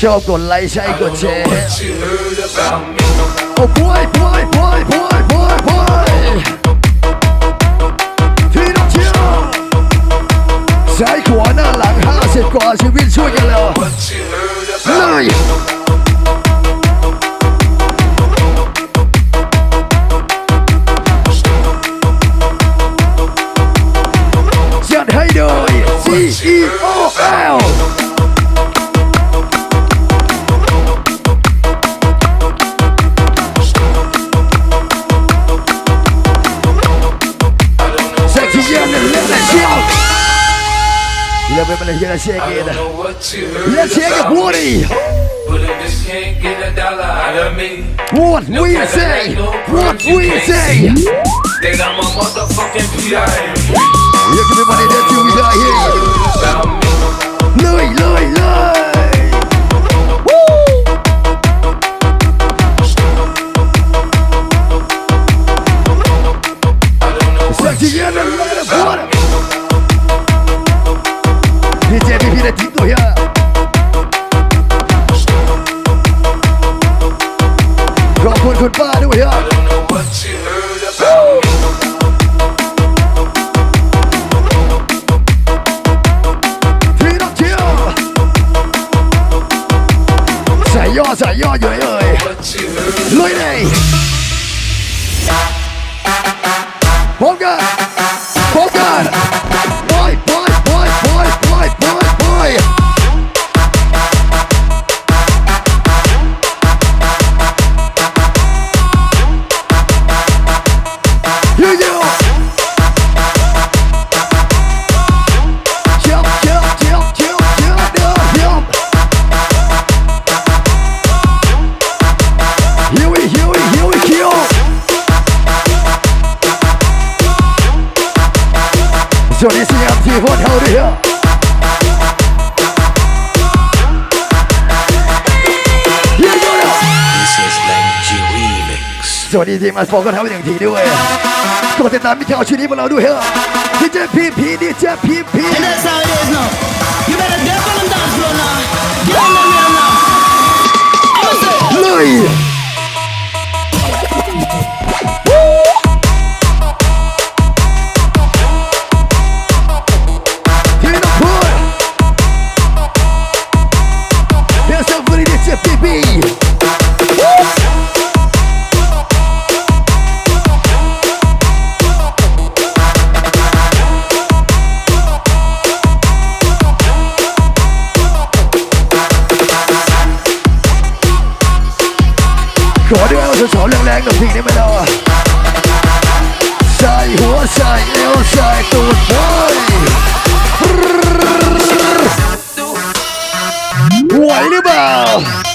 ชอบกดไลค์ใช่กดแชร์ โอ้บอยบอยบอยบอยบอยบอยที่น้องเชียวซ้ายขวาหน้าหลังห้าสิบกว่าชีวิตช่วยกันแล้วเลย Yeah, women, you gotta shake it. I don't know what you heard shake it, Woody. But a bitch can't get a dollar out of me. What no we say? No what we say? Then I'm a motherfucking money, you, got here. Louis, Louis, Louis. yeah. ทีมอัสฟอร์ก็ทำอย่างทีด้วยกดติดตามมิเชลชีนี้พวกเราด้วยเหรอดีเจพีพีดีเจพีพี And that's how it is now. You better get on the dance floor now. Get on the Animal!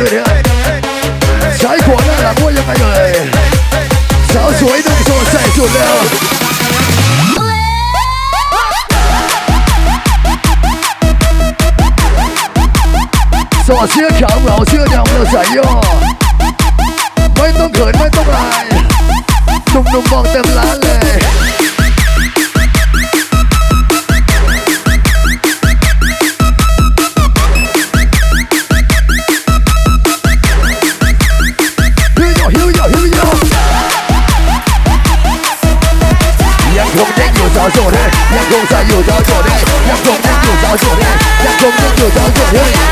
Good ดเฮ้ยยังคงใส่อยู่สาวโสดเฮ้ยยังคงเด็กอยู่สาวโดเฮ้ยยัง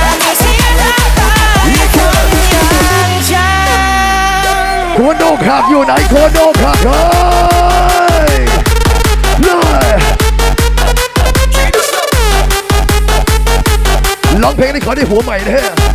ครับอยู่ไหนโคโนขับเฮ้ยเลยร้องเพลงนี้ขอได้หัวใหม่นะเฮ้ย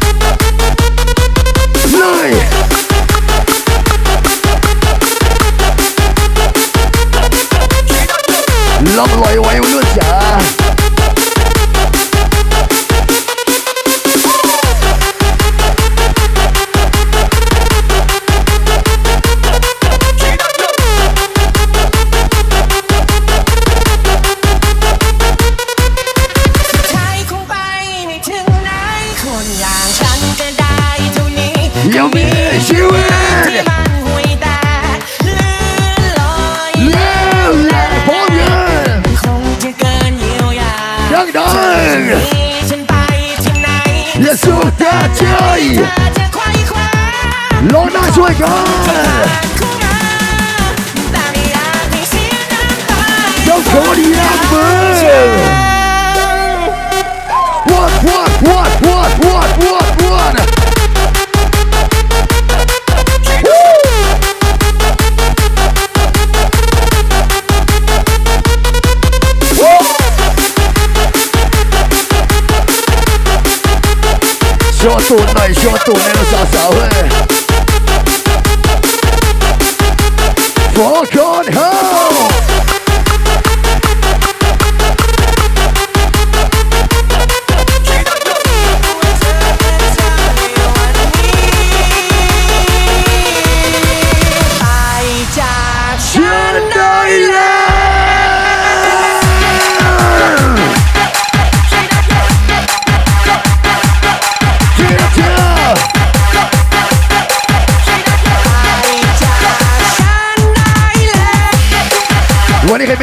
Gloria Bird.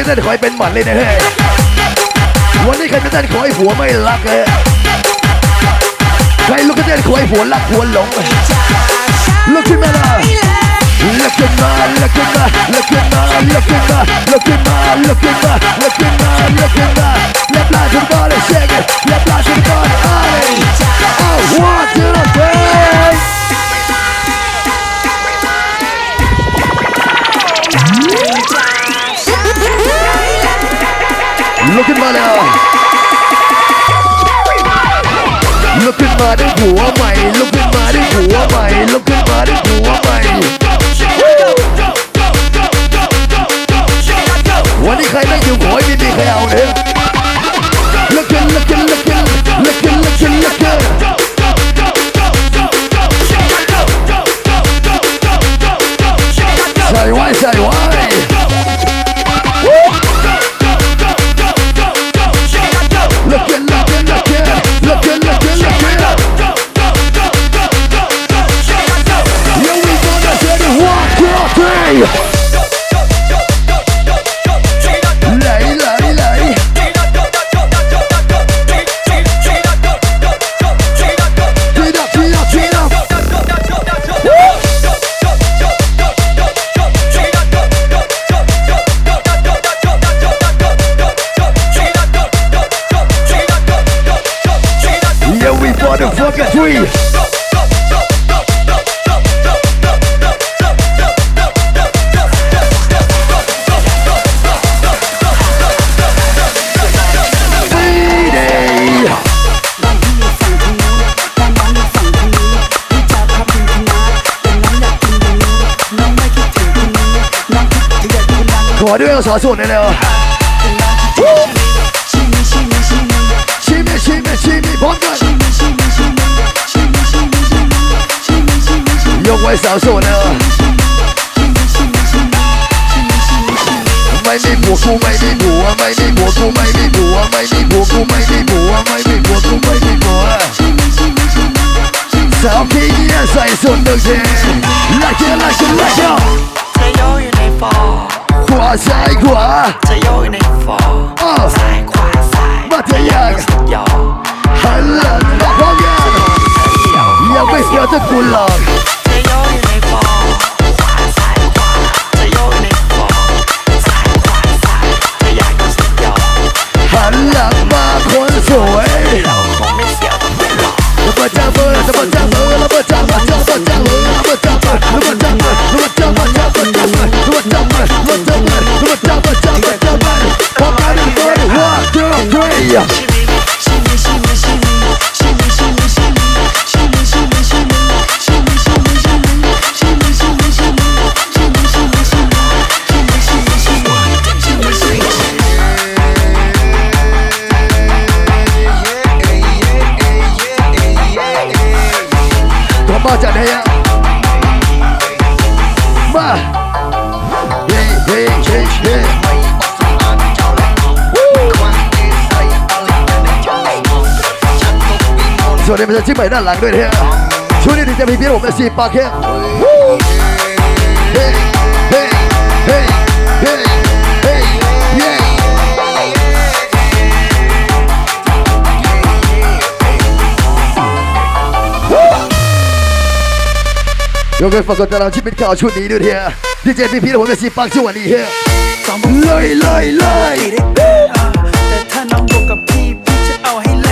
ไม่ได้คอยเป็นหมันเลยนะเฮ้ยวันนี้ใครไม่ได้คอยหัวไม่รักเลยใครลูกก็ได้คอยหัวรักหัวหลงลูกขึ้นมาละลูกขึ้นมาลูกขึ้นมาลูกขึ้นมาลูกขึ้นมาลูกขึ้นมาลูกขึ้นมาลูกขึ้นมาลูกขึ้นมา Left line to the body, shake it. Left line to the body, go on my looking body, go on my looking body, go on my. What the kind of you boy did they out here? Looking, looking, looking, looking, looking, looking. Tell you what, tell you what. 啥做的了？呜！熄灭，熄灭，熄灭呀！熄灭，熄灭，又玩啥做的？熄灭，熄灭，卖命不顾，卖，卖，卖，卖，卖，卖， จะจิ้มไปด้านหลังด้วยเนี่ยช่วงนี้ถึงจะมีพี่ผมเป็นสีปากแค่เฮ้เฮ้เฮ้เฮ้เฮ้เย้ยกเว้นฝากกดติดตามที่เป็นข่าวชุดนี้ด้วยเถอะดีเจพี่พี่ผมเป็นสีปากช่วงนี้เฮ้เลยเลยเลยแต่ถ้าน้องบวกกับพี่พี่จะเอาให้เลย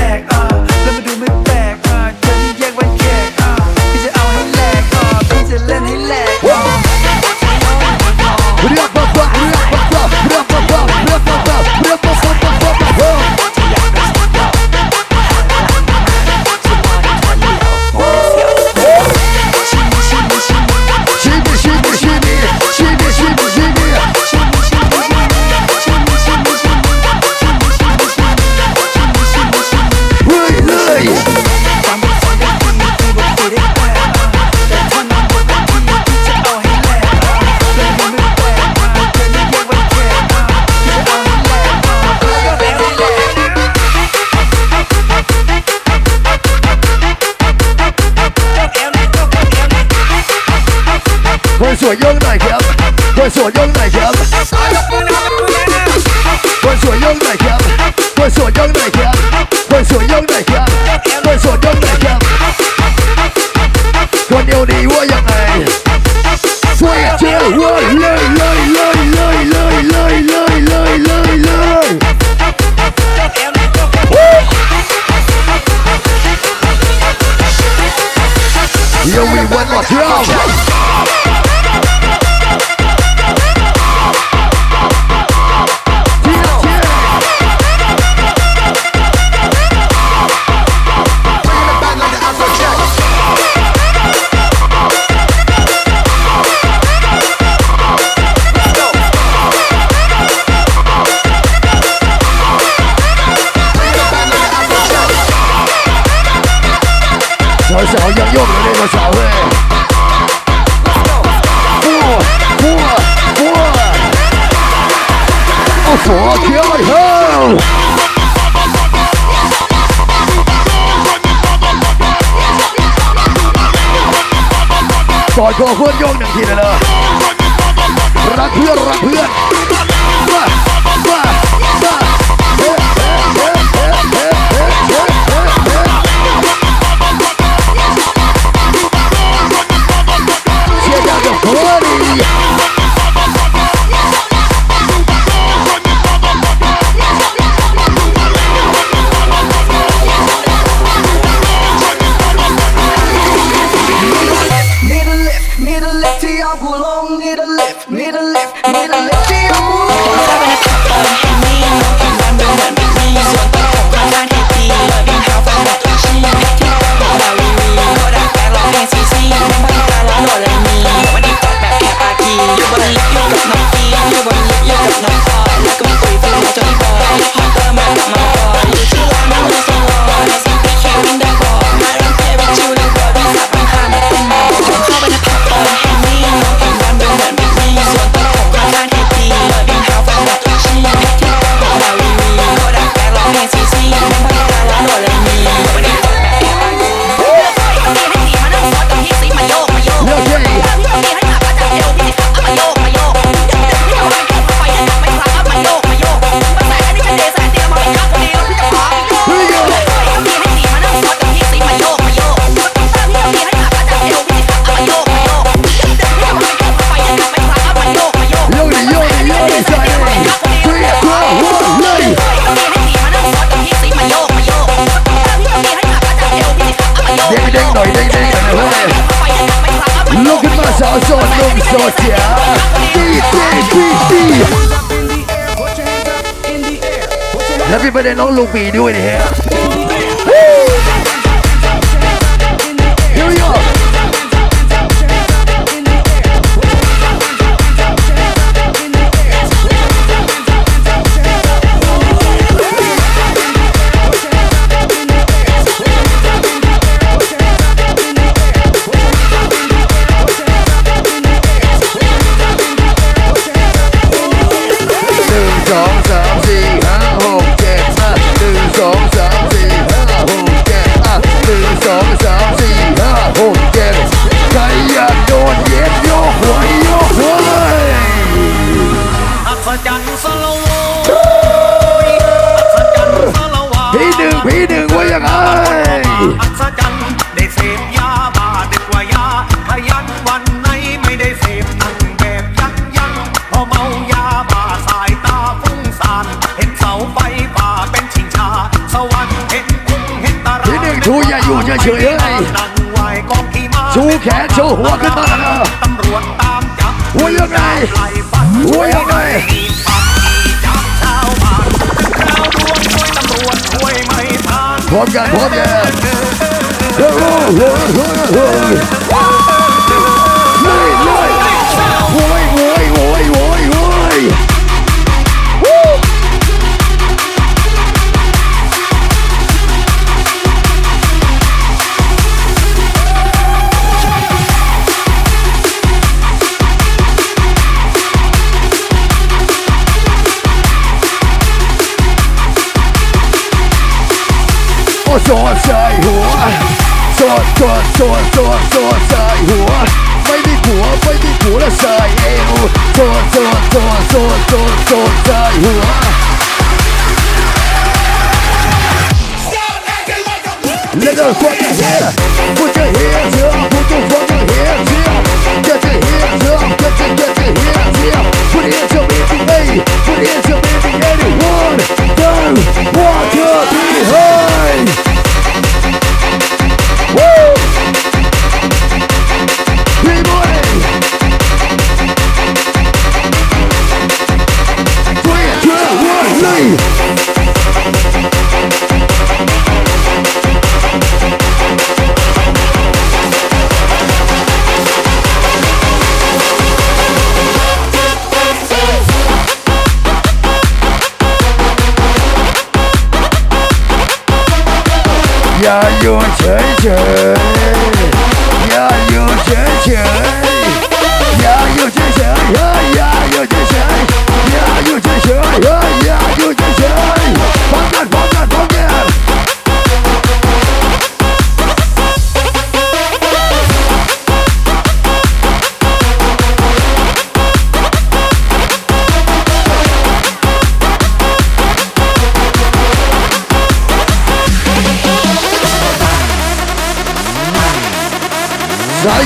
我左右在前哎呀我右手在前我左右在前我左右在前我左右在前我左我 อดโชว์เพื่อนโยกหนึ่งทีเลยเลย ไม่ได้น้องลูกปีด้วยเนี่ย เฉยๆเลยชูแขนชูหัวขึ้นมาตำรวจตามจับหัวยังไงหัวยังไงพร้อมกันพร้อมกันเฮ้ยเฮ้ยเฮ้ย โสดโสดโสดโสดใส่หัว ไม่มีผัวไม่มีผัวแล้วใส่เอวโสดโสดโสดโสดโสดโสดใส่หัว put your hands, put your hands up, put your hands up. Your hands up, your your hands up. Put put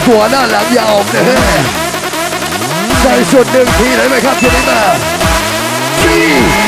หัวหน้าหลังยาวนะใส่สุดหนึ่งทีเลยไหมครับทีนี้มาสี่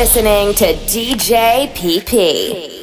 listening to DJ PP.